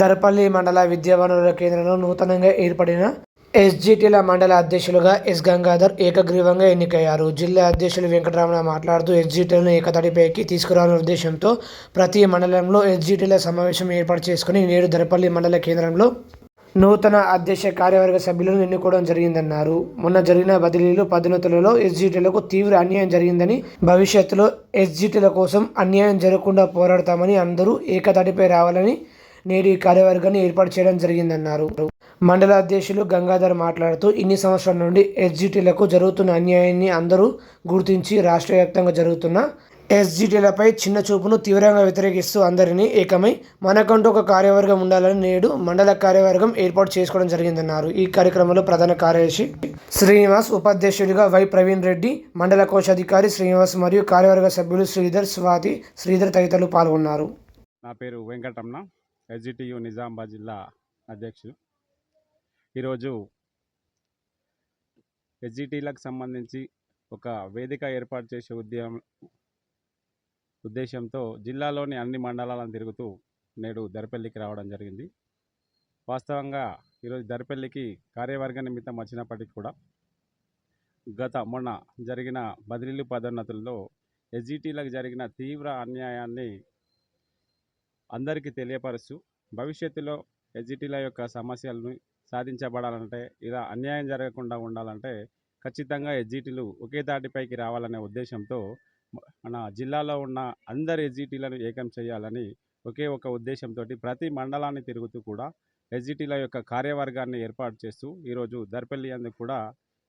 దర్పల్లి మండల విద్యా వనరుల కేంద్రంలో నూతనంగా ఏర్పడిన ఎస్జిటిల మండల అధ్యక్షులుగా ఎస్ గంగాధర్ ఏకగ్రీవంగా ఎన్నికయ్యారు. జిల్లా అధ్యక్షులు వెంకటరమణ మాట్లాడుతూ ఎస్జిటిలను ఏకతడిపైకి తీసుకురాని ఉద్దేశంతో ప్రతి మండలంలో ఎస్జిటిల సమావేశం ఏర్పాటు చేసుకుని నేడు దర్పల్లి మండల కేంద్రంలో నూతన అధ్యక్ష కార్యవర్గ సభ్యులను ఎన్నుకోవడం జరిగిందన్నారు. మొన్న జరిగిన బదిలీలు పదోన్నతులలో ఎస్జిటిలకు తీవ్ర అన్యాయం జరిగిందని భవిష్యత్తులో ఎస్జిటిల కోసం అన్యాయం జరగకుండా పోరాడతామని అందరూ ఏకతడిపై రావాలని నేడు ఈ కార్యవర్గాన్ని ఏర్పాటు చేయడం జరిగిందన్నారు. మండల అధ్యక్షులు గంగాధర్ మాట్లాడుతూ ఇన్ని సంవత్సరాల నుండి ఎస్జిటిలకు జరుగుతున్న అన్యాయాన్ని అందరూ గుర్తించి రాష్ట్ర వ్యాప్తంగా జరుగుతున్న ఎస్జిటీలపై చిన్న చూపును తీవ్రంగా వ్యతిరేకిస్తూ అందరినీ ఏకమై మనకంటూ ఒక కార్యవర్గం ఉండాలని నేడు మండల కార్యవర్గం ఏర్పాటు చేసుకోవడం జరిగిందన్నారు. ఈ కార్యక్రమంలో ప్రధాన కార్యదర్శి శ్రీనివాస్ ఉపాధ్యక్షుడిగా వై ప్రవీణ్ రెడ్డి మండల కోశాధికారి శ్రీనివాస్ మరియు కార్యవర్గ సభ్యులు శ్రీధర్ స్వాతి శ్రీధర్ తదితరులు పాల్గొన్నారు. నా పేరు వెంకటరమణ. ఎస్జిటియు నిజామాబాద్ జిల్లా అధ్యక్షుడు ఈరోజు ఎస్జిటీలకు సంబంధించి ఒక వేదిక ఏర్పాటు చేసే ఉద్యమం ఉద్దేశంతో జిల్లాలోని అన్ని మండలాలను తిరుగుతూ నేడు దర్పల్లికి రావడం జరిగింది. వాస్తవంగా ఈరోజు దరిపల్లికి కార్యవర్గ నిమిత్తం వచ్చినప్పటికీ కూడా గత మొన్న జరిగిన బదిలీలు పదోన్నతుల్లో ఎస్జిటీలకు జరిగిన తీవ్ర అన్యాయాన్ని అందరికీ తెలియపరుస్తూ భవిష్యత్తులో ఎస్జిటీల యొక్క సమస్యలను సాధించబడాలంటే ఇలా అన్యాయం జరగకుండా ఉండాలంటే ఖచ్చితంగా ఎస్జిటీలు ఒకే దాటిపైకి రావాలనే ఉద్దేశంతో మన జిల్లాలో ఉన్న అందరు ఎస్జిటీలను ఏకం చేయాలని ఒకే ఒక ఉద్దేశంతో ప్రతి మండలాన్ని తిరుగుతూ కూడా ఎస్జిటీల యొక్క కార్యవర్గాన్ని ఏర్పాటు చేస్తూ ఈరోజు దర్పల్లి అందుకు కూడా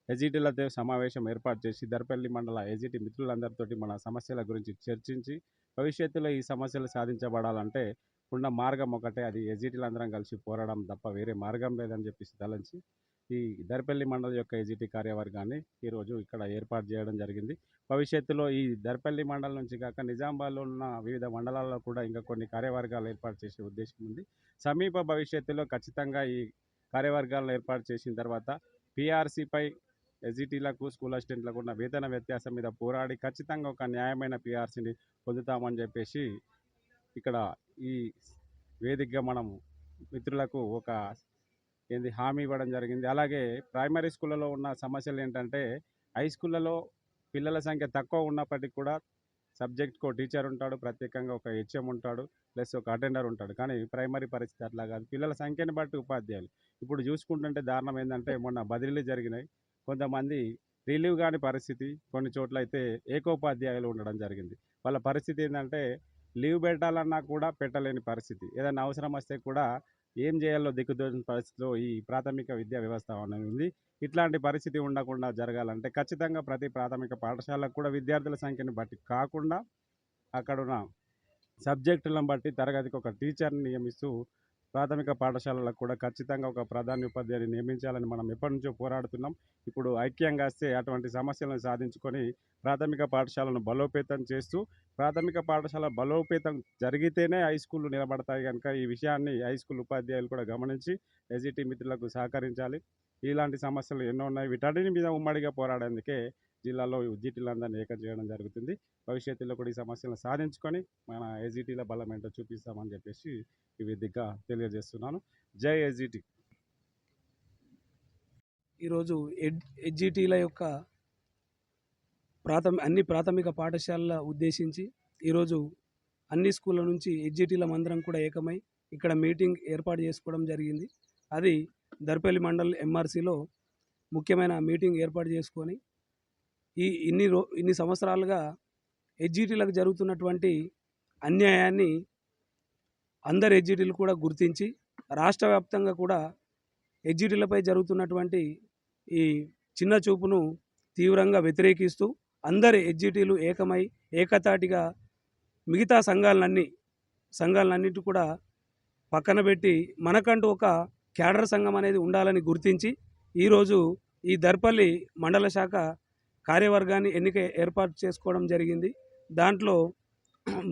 ఎజిటీలతో సమావేశం ఏర్పాటు చేసి దర్పల్లి మండల ఎజిటి మిత్రులందరితోటి మన సమస్యల గురించి చర్చించి భవిష్యత్తులో ఈ సమస్యలు సాధించబడాలంటే ఉన్న మార్గం ఒకటే అది ఎజిటీలందరం కలిసి పోరాడడం తప్ప వేరే మార్గం లేదని చెప్పేసి తలంచి ఈ దర్పల్లి మండలి యొక్క ఎజిటి కార్యవర్గాన్ని ఈరోజు ఇక్కడ ఏర్పాటు చేయడం జరిగింది. భవిష్యత్తులో ఈ దర్పల్లి మండలం నుంచి కాక నిజామాబాద్లో ఉన్న వివిధ మండలాల్లో కూడా ఇంకా కొన్ని కార్యవర్గాలు ఏర్పాటు చేసే ఉద్దేశం ఉంది. సమీప భవిష్యత్తులో ఖచ్చితంగా ఈ కార్యవర్గాలను ఏర్పాటు చేసిన తర్వాత పీఆర్సీపై ఎస్జిటీలకు స్కూల్ అసిస్టెంట్లకు ఉన్న వేతన వ్యత్యాసం మీద పోరాడి ఖచ్చితంగా ఒక న్యాయమైన పిఆర్సీని పొందుతామని చెప్పేసి ఇక్కడ ఈ వేదికగా మనం మిత్రులకు ఒక ఏంది హామీ ఇవ్వడం జరిగింది. అలాగే ప్రైమరీ స్కూళ్ళలో ఉన్న సమస్యలు ఏంటంటే హై స్కూళ్ళలో పిల్లల సంఖ్య తక్కువ ఉన్నప్పటికీ కూడా సబ్జెక్ట్కు టీచర్ ఉంటాడు ప్రత్యేకంగా ఒక హెచ్ఎం ఉంటాడు ప్లస్ ఒక అటెండర్ ఉంటాడు. కానీ ప్రైమరీ పరిస్థితి అట్లా కాదు. పిల్లల సంఖ్యని బట్టి ఉపాధ్యాయులు. ఇప్పుడు చూసుకుంటుంటే దారుణం ఏంటంటే మొన్న బదిలీలు జరిగినాయి. కొంతమంది రిలీవ్ కాని పరిస్థితి కొన్ని చోట్ల అయితే ఏకోపాధ్యాయులు ఉండడం జరిగింది. వాళ్ళ పరిస్థితి ఏంటంటే లీవ్ పెట్టాలన్నా కూడా పెట్టలేని పరిస్థితి. ఏదైనా అవసరం వస్తే కూడా ఏం చేయాలో దిక్కుదోచిన పరిస్థితిలో ఈ ప్రాథమిక విద్యా వ్యవస్థ అనేది ఉంది ఇట్లాంటి పరిస్థితి ఉండకుండా జరగాలంటే ఖచ్చితంగా ప్రతి ప్రాథమిక పాఠశాలకు కూడా విద్యార్థుల సంఖ్యను బట్టి కాకుండా అక్కడున్న సబ్జెక్టులను బట్టి తరగతికి ఒక టీచర్ని నియమిస్తూ ప్రాథమిక పాఠశాలలకు కూడా ఖచ్చితంగా ఒక ప్రధాన ఉపాధ్యాయుని నియమించాలని మనం ఎప్పటి నుంచో పోరాడుతున్నాం. ఇప్పుడు ఐక్యంగా వస్తే అటువంటి సమస్యలను సాధించుకొని ప్రాథమిక పాఠశాలను బలోపేతం చేస్తూ ప్రాథమిక పాఠశాల బలోపేతం జరిగితేనే హై స్కూళ్ళు నిలబడతాయి కనుక ఈ విషయాన్ని హై స్కూల్ ఉపాధ్యాయులు కూడా గమనించి ఎజిటి మిత్రులకు సహకరించాలి. ఇలాంటి సమస్యలు ఎన్నో ఉన్నాయి. వీటన్నిటి మీద ఉమ్మడిగా పోరాడేందుకే జిల్లాలో ఉద్యోగులందరినీ ఏకం చేయడం జరుగుతుంది. భవిష్యత్తులో కూడా ఈ సమస్యలను సాధించుకొని మన ఎజిటీల బలం ఏంటో చూపిస్తామని చెప్పేసి ఈ విధిగా తెలియజేస్తున్నాను. జై ఏజీటీ. ఈరోజు ఎడ్ ఎడ్జిటీల యొక్క ప్రాథమి అన్ని ప్రాథమిక పాఠశాలల ఉద్దేశించి ఈరోజు అన్ని స్కూళ్ళ నుంచి ఎడ్జిటీల మందరం కూడా ఏకమై ఇక్కడ మీటింగ్ ఏర్పాటు చేసుకోవడం జరిగింది. అది దర్పల్లి మండల్ ఎంఆర్సీలో ముఖ్యమైన మీటింగ్ ఏర్పాటు చేసుకొని ఈ ఇన్ని రో ఇన్ని సంవత్సరాలుగా హెచ్జిటీలకు జరుగుతున్నటువంటి అన్యాయాన్ని అందరు హెచ్జిటీలు కూడా గుర్తించి రాష్ట్ర వ్యాప్తంగా కూడా హెచ్జిటీలపై జరుగుతున్నటువంటి ఈ చిన్న చూపును తీవ్రంగా వ్యతిరేకిస్తూ అందరి హెచ్జిటీలు ఏకమై ఏకతాటిగా మిగతా సంఘాలన్నీ సంఘాలన్నిటి కూడా పక్కన పెట్టి మనకంటూ ఒక క్యాడర్ సంఘం అనేది ఉండాలని గుర్తించి ఈరోజు ఈ దర్పల్లి మండల శాఖ కార్యవర్గాన్ని ఎన్నిక ఏర్పాటు చేసుకోవడం జరిగింది. దాంట్లో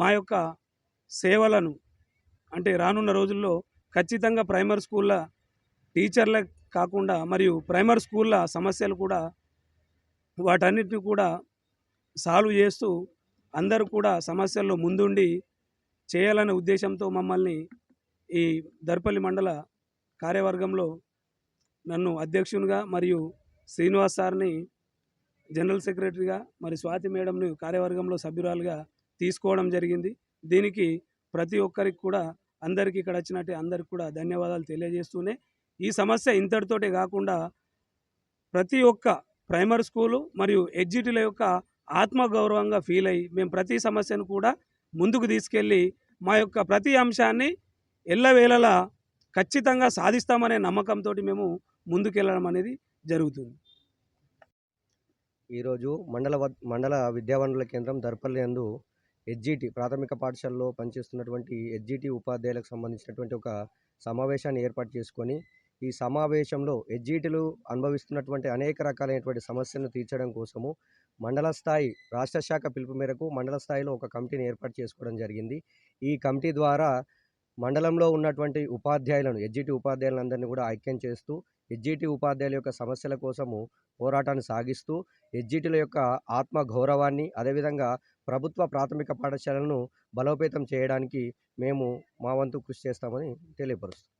మా యొక్క సేవలను అంటే రానున్న రోజుల్లో ఖచ్చితంగా ప్రైమరీ స్కూళ్ళ టీచర్ల కాకుండా మరియు ప్రైమరీ స్కూళ్ళ సమస్యలు కూడా వాటన్నిటిని కూడా సాల్వ్ చేస్తూ అందరూ కూడా సమస్యల్లో ముందుండి చేయాలనే ఉద్దేశంతో మమ్మల్ని ఈ దర్పల్లి మండల కార్యవర్గంలో నన్ను అధ్యక్షునిగా మరియు శ్రీనివాస్ సార్ని జనరల్ సెక్రటరీగా మరి స్వాతి మేడంని కార్యవర్గంలో సభ్యురాలుగా తీసుకోవడం జరిగింది. దీనికి ప్రతి ఒక్కరికి కూడా అందరికీ ఇక్కడ వచ్చినట్టే అందరికి కూడా ధన్యవాదాలు తెలియజేస్తూనే ఈ సమస్య ఇంతటితోటే కాకుండా ప్రతి ఒక్క ప్రైమరీ స్కూలు మరియు ఎడ్జిటీల యొక్క ఆత్మగౌరవంగా ఫీల్ అయ్యి మేము ప్రతి సమస్యను కూడా ముందుకు తీసుకెళ్ళి మా యొక్క ప్రతి అంశాన్ని ఎల్లవేళలా ఖచ్చితంగా సాధిస్తామనే నమ్మకంతో మేము ముందుకెళ్ళడం అనేది జరుగుతుంది. ఈరోజు మండల మండల విద్యావనరుల కేంద్రం దర్పల్లి యందు హెచ్జిటి ప్రాథమిక పాఠశాలలో పనిచేస్తున్నటువంటి హెచ్జిటి ఉపాధ్యాయులకు సంబంధించినటువంటి ఒక సమావేశాన్ని ఏర్పాటు చేసుకొని ఈ సమావేశంలో హెచ్జిటిలు అనుభవిస్తున్నటువంటి అనేక రకాలైనటువంటి సమస్యలను తీర్చడం కోసము మండల స్థాయి రాష్ట్ర శాఖ పిలుపు మేరకు మండల స్థాయిలో ఒక కమిటీని ఏర్పాటు చేసుకోవడం జరిగింది. ఈ కమిటీ ద్వారా మండలంలో ఉన్నటువంటి ఉపాధ్యాయులను ఎడ్జిటి ఉపాధ్యాయులందరినీ కూడా ఐక్యం చేస్తూ ఎడ్జిటి ఉపాధ్యాయుల యొక్క సమస్యల కోసము పోరాటాన్ని సాగిస్తూ ఎడ్జిటిల యొక్క ఆత్మ గౌరవాన్ని అదేవిధంగా ప్రభుత్వ ప్రాథమిక పాఠశాలను బలోపేతం చేయడానికి మేము మా వంతు కృషి చేస్తామని తెలియపరుస్తాం